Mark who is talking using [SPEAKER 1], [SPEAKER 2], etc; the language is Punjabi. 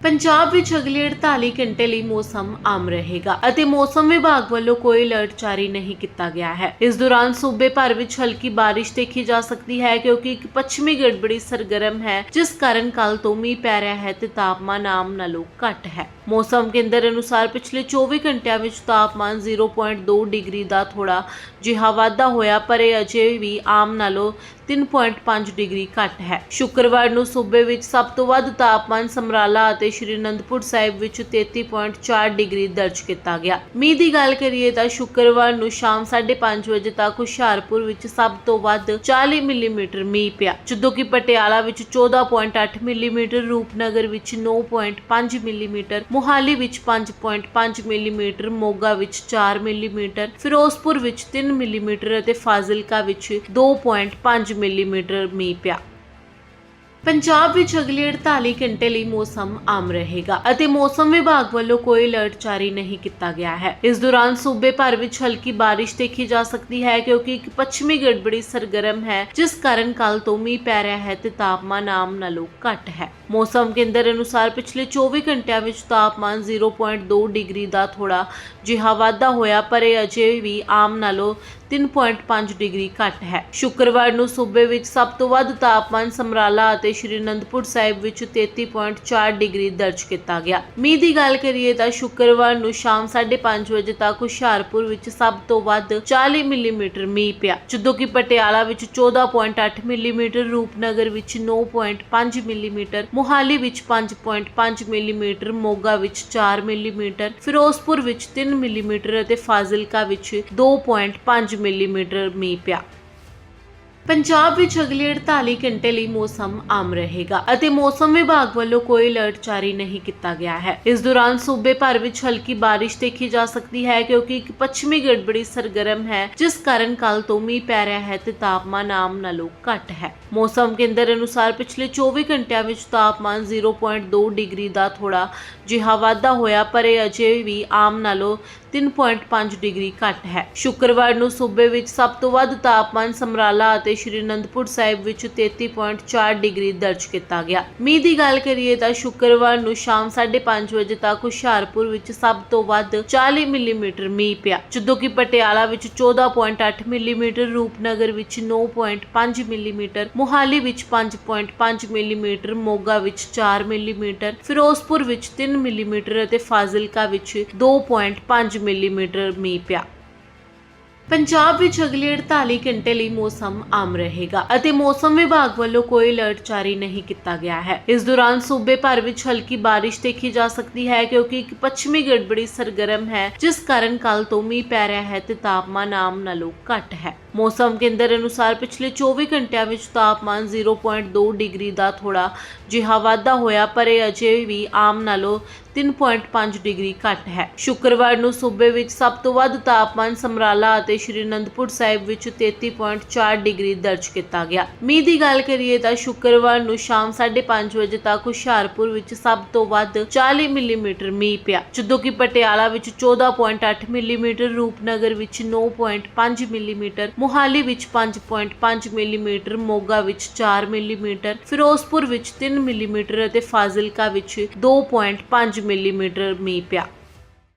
[SPEAKER 1] ਪੰਜਾਬ ਵਿੱਚ ਅਗਲੇ 48 ਘੰਟੇ ਲਈ ਮੌਸਮ ਆਮ ਰਹੇਗਾ ਅਤੇ ਮੌਸਮ ਵਿਭਾਗ ਵੱਲੋਂ ਕੋਈ ਅਲਰਟ ਜਾਰੀ ਨਹੀਂ ਕੀਤਾ ਗਿਆ ਹੈ। ਇਸ ਦੌਰਾਨ ਸੂਬੇ ਭਰ ਵਿੱਚ ਹਲਕੀ ਬਾਰਿਸ਼ ਦੇਖੀ ਜਾ ਸਕਦੀ ਹੈ ਕਿਉਂਕਿ ਇੱਕ ਪੱਛਮੀ ਗੜਬੜੀ ਸਰਗਰਮ ਹੈ, ਜਿਸ ਕਾਰਨ ਕੱਲ ਤੋਂ ਮੀਂਹ ਪੈ ਰਿਹਾ ਹੈ ਤੇ ਤਾਪਮਾਨ ਆਮ ਨਾਲੋਂ ਘੱਟ ਹੈ। ਮੌਸਮ ਕੇਂਦਰ ਅਨੁਸਾਰ ਪਿਛਲੇ 24 ਘੰਟਿਆਂ ਵਿੱਚ ਤਾਪਮਾਨ 0.2 ਡਿਗਰੀ ਦਾ ਥੋੜਾ ਜਿਹਾ ਵਾਧਾ ਹੋਇਆ, ਪਰ ਇਹ ਅਜੇ ਵੀ ਆਮ ਨਾਲੋਂ 3.5 ਡਿਗਰੀ ਘੱਟ ਹੈ। ਸ਼ੁੱਕਰਵਾਰ ਨੂੰ ਸੂਬੇ ਵਿੱਚ ਸਭ ਤੋਂ ਵੱਧ ਤਾਪਮਾਨ ਸਮਰਾਲਾ ਅਤੇ ਸ਼੍ਰੀ ਅਨੰਦਪੁਰ ਸਾਹਿਬ ਵਿੱਚ 33.4 ਡਿਗਰੀ ਦਰਜ ਕੀਤਾ ਗਿਆ। ਮੀਂਹ ਦੀ ਗੱਲ ਕਰੀਏ ਤਾਂ ਸ਼ੁੱਕਰਵਾਰ ਨੂੰ ਸ਼ਾਮ 5:30 ਵਜੇ ਤੱਕ ਹੁਸ਼ਿਆਰਪੁਰ ਵਿੱਚ ਸਭ ਤੋਂ ਵੱਧ 40 ਮਿਲੀਮੀਟਰ ਮੀਂਹ ਪਿਆ। ਜਦੋਂ ਕਿ ਪਟਿਆਲਾ ਵਿੱਚ 14.8 ਮਿਲੀਮੀਟਰ, ਰੂਪਨਗਰ ਵਿੱਚ 9.5 ਮਿਲੀਮੀਟਰ, ਮੁਹਾਲੀ ਵਿੱਚ 5.5 ਮਿਲੀਮੀਟਰ, ਮੋਗਾ ਵਿੱਚ 4 ਮਿਲੀਮੀਟਰ, ਫਿਰੋਜ਼ਪੁਰ ਵਿੱਚ 3 ਮਿਲੀਮੀਟਰ ਅਤੇ ਫਾਜ਼ਿਲਕਾ ਵਿੱਚ 2.5 ਮਿਲੀਮੀਟਰ ਮੀਂਹ ਪਿਆ। ਪੰਜਾਬ ਵਿੱਚ ਅਗਲੇ 48 ਘੰਟੇ ਲਈ ਮੌਸਮ ਆਮ ਰਹੇਗਾ ਅਤੇ ਮੌਸਮ ਵਿਭਾਗ ਵੱਲੋਂ ਕੋਈ ਅਲਰਟ ਜਾਰੀ ਨਹੀਂ ਕੀਤਾ ਗਿਆ ਹੈ। ਇਸ ਦੌਰਾਨ ਸੂਬੇ ਭਰ ਵਿੱਚ ਹਲਕੀ ਬਾਰਿਸ਼ ਦੇਖੀ ਜਾ ਸਕਦੀ ਹੈ ਕਿਉਂਕਿ ਇੱਕ ਪੱਛਮੀ ਗੜਬੜੀ ਸਰਗਰਮ ਹੈ, ਜਿਸ ਕਾਰਨ ਕੱਲ ਤੋਂ ਮੀਂਹ ਪੈ ਰਿਹਾ ਹੈ ਤੇ ਤਾਪਮਾਨ ਆਮ ਨਾਲੋਂ ਘੱਟ ਹੈ। ਮੌਸਮ ਕੇਂਦਰ ਅਨੁਸਾਰ ਪਿਛਲੇ 24 ਘੰਟਿਆਂ ਵਿੱਚ ਤਾਪਮਾਨ 0.2 ਡਿਗਰੀ ਦਾ ਥੋੜਾ ਜਿਹਾ ਵਾਧਾ ਹੋਇਆ, ਪਰ ਇਹ ਅਜੇ ਵੀ ਆਮ ਨਾਲੋਂ 3.5 ਡਿਗਰੀ ਘੱਟ ਹੈ। ਸ਼ੁੱਕਰਵਾਰ ਨੂੰ ਸੂਬੇ ਵਿੱਚ ਸਭ ਤੋਂ ਵੱਧ ਤਾਪਮਾਨ ਸਮਰਾਲਾ ਅਤੇ ਸ਼੍ਰੀ ਅਨੰਦਪੁਰ ਸਾਹਿਬ ਵਿੱਚ 33.4 ਡਿਗਰੀ ਦਰਜ ਕੀਤਾ ਗਿਆ। ਮੀਂਹ ਦੀ ਗੱਲ ਕਰੀਏ ਤਾਂ ਸ਼ੁੱਕਰਵਾਰ ਨੂੰ ਸ਼ਾਮ 5:30 ਵਜੇ ਤੱਕ ਹੁਸ਼ਿਆਰਪੁਰ ਵਿੱਚ ਸਭ ਤੋਂ ਵੱਧ 40 ਮਿਲੀਮੀਟਰ ਮੀਂਹ ਪਿਆ, ਜਦੋਂ ਕਿ ਪਟਿਆਲਾ ਵਿੱਚ 14.8 ਮਿਲੀਮੀਟਰ, ਰੂਪਨਗਰ ਵਿੱਚ 9.5 ਮਿਲੀਮੀਟਰ, ਮੁਹਾਲੀ ਵਿੱਚ 5.5 ਮਿਲੀਮੀਟਰ, ਮੋਗਾ ਵਿੱਚ 4 ਮਿਲੀਮੀਟਰ, ਫਿਰੋਜ਼ਪੁਰ ਵਿੱਚ 3 ਮਿਲੀਮੀਟਰ ਅਤੇ ਫਾਜ਼ਿਲਕਾ ਵਿੱਚ 2.5 ਮਿਲੀਮੀਟਰ ਮੀਂਹ ਪਿਆ। ਪੰਜਾਬ ਵਿੱਚ ਅਗਲੇ 48 ਘੰਟੇ ਲਈ ਮੌਸਮ ਆਮ ਰਹੇਗਾ ਅਤੇ ਮੌਸਮ ਵਿਭਾਗ ਵੱਲੋਂ ਕੋਈ ਅਲਰਟ ਜਾਰੀ ਨਹੀਂ ਕੀਤਾ ਗਿਆ ਹੈ। ਇਸ ਦੌਰਾਨ ਸੂਬੇ ਭਰ ਵਿੱਚ ਹਲਕੀ ਬਾਰਿਸ਼ ਦੇਖੀ ਜਾ ਸਕਦੀ ਹੈ ਕਿਉਂਕਿ ਇੱਕ ਪੱਛਮੀ ਗੜਬੜੀ ਸਰਗਰਮ ਹੈ, ਜਿਸ ਕਾਰਨ ਕੱਲ ਤੋਂ ਮੀਂਹ ਪੈ ਰਿਹਾ ਹੈ ਤੇ ਤਾਪਮਾਨ ਆਮ ਨਾਲੋਂ ਘੱਟ ਹੈ। ਮੌਸਮ ਕੇਂਦਰ ਅਨੁਸਾਰ ਪਿਛਲੇ 24 ਘੰਟਿਆਂ ਵਿੱਚ ਤਾਪਮਾਨ 0.2 ਡਿਗਰੀ ਦਾ ਥੋੜਾ ਜਿਹਾ ਵਾਧਾ ਹੋਇਆ, ਪਰ ਇਹ ਅਜੇ ਵੀ ਆਮ ਨਾਲੋਂ 3.5 ਡਿਗਰੀ ਘੱਟ ਹੈ। ਸ਼ੁੱਕਰਵਾਰ ਨੂੰ ਸੂਬੇ ਵਿੱਚ ਸਭ ਤੋਂ ਵੱਧ ਤਾਪਮਾਨ ਸਮਰਾਲਾ ਅਤੇ ਅਤੇ ਸ਼੍ਰੀ ਅਨੰਦਪੁਰ ਸਾਹਿਬ ਵਿੱਚ 33.4 ਡਿਗਰੀ ਦਰਜ ਕੀਤਾ ਗਿਆ। ਮੀਂਹ ਦੀ ਗੱਲ ਕਰੀਏ ਤਾਂ ਸ਼ੁੱਕਰਵਾਰ ਨੂੰ ਸ਼ਾਮ 5:30 ਵਜੇ ਤੱਕ ਹੁਸ਼ਿਆਰਪੁਰ ਵਿੱਚ ਸਭ ਤੋਂ ਵੱਧ 40 ਮਿਲੀਮੀਟਰ ਮੀਂਹ ਪਿਆ, ਜਦੋਂ ਕਿ ਪਟਿਆਲਾ ਵਿੱਚ 14.8 ਮਿਲੀਮੀਟਰ, ਰੂਪਨਗਰ ਵਿੱਚ 9.5 ਮਿਲੀਮੀਟਰ, ਮੁਹਾਲੀ ਵਿੱਚ 5.5 ਮਿਲੀਮੀਟਰ, ਮੋਗਾ ਵਿੱਚ 4 ਮਿਲੀਮੀਟਰ, ਫਿਰੋਜ਼ਪੁਰ ਵਿੱਚ 3 ਮਿਲੀਮੀਟਰ ਅਤੇ ਫਾਜ਼ਿਲਕਾ ਵਿੱਚ 2.5 ਮਿਲੀਮੀਟਰ ਮੀਂਹ ਪਿਆ। ਪੰਜਾਬ ਵਿੱਚ ਅਗਲੇ 48 ਘੰਟੇ ਲਈ ਮੌਸਮ ਆਮ ਰਹੇਗਾ ਅਤੇ ਮੌਸਮ ਵਿਭਾਗ ਵੱਲੋਂ ਕੋਈ ਅਲਰਟ ਜਾਰੀ ਨਹੀਂ ਕੀਤਾ ਗਿਆ ਹੈ। ਇਸ ਦੌਰਾਨ ਸੂਬੇ ਭਰ ਵਿੱਚ ਹਲਕੀ ਬਾਰਿਸ਼ ਦੇਖੀ ਜਾ ਸਕਦੀ ਹੈ ਕਿਉਂਕਿ ਇੱਕ ਪੱਛਮੀ ਗੜਬੜੀ ਸਰਗਰਮ ਹੈ, ਜਿਸ ਕਾਰਨ ਕੱਲ ਤੋਂ ਮੀਂਹ ਪੈ ਰਿਹਾ ਹੈ ਤੇ ਤਾਪਮਾਨ ਆਮ ਨਾਲੋਂ ਘੱਟ ਹੈ। ਮੌਸਮ ਕੇਂਦਰ ਅਨੁਸਾਰ ਪਿਛਲੇ 24 ਘੰਟਿਆਂ ਵਿੱਚ ਤਾਪਮਾਨ 0.2 ਡਿਗਰੀ ਦਾ ਥੋੜਾ ਜਿਹਾ ਵਾਧਾ ਹੋਇਆ, ਪਰ ਇਹ ਅਜੇ ਵੀ ਆਮ ਨਾਲੋਂ 3.5 ਡਿਗਰੀ ਘੱਟ ਹੈ। ਸ਼ੁੱਕਰਵਾਰ ਨੂੰ ਸੂਬੇ ਵਿੱਚ ਸਭ ਤੋਂ ਵੱਧ ਤਾਪਮਾਨ ਸਮਰਾਲਾ ਅਤੇ ਸ਼੍ਰੀ ਅਨੰਦਪੁਰ ਸਾਹਿਬ ਵਿੱਚ 33.4 ਡਿਗਰੀ ਦਰਜ ਕੀਤਾ ਗਿਆ। ਮੀਂਹ ਦੀ ਗੱਲ ਕਰੀਏ ਤਾਂ ਸ਼ੁੱਕਰਵਾਰ ਨੂੰ ਸ਼ਾਮ 5:30 ਵਜੇ ਤੱਕ ਹੁਸ਼ਿਆਰਪੁਰ ਵਿੱਚ ਸਭ ਤੋਂ ਵੱਧ 40 ਮਿਲੀਮੀਟਰ ਮੀਂਹ ਪਿਆ, ਜਦੋਂ ਕਿ ਪਟਿਆਲਾ ਵਿੱਚ 14.8 ਮਿਲੀਮੀਟਰ, ਰੂਪਨਗਰ ਵਿੱਚ 9.5 ਮਿਲੀਮੀਟਰ ਮੋਹਾਲੀ ਵਿੱਚ 5.5 ਮਿਲੀਮੀਟਰ, ਮੋਗਾ ਵਿੱਚ 4 ਮਿਲੀਮੀਟਰ, ਫਿਰੋਜ਼ਪੁਰ ਵਿੱਚ 3 ਮਿਲੀਮੀਟਰ ਅਤੇ ਫਾਜ਼ਿਲਕਾ ਵਿੱਚ 2.5 ਮਿਲੀਮੀਟਰ ਮੀਂਹ ਪਿਆ।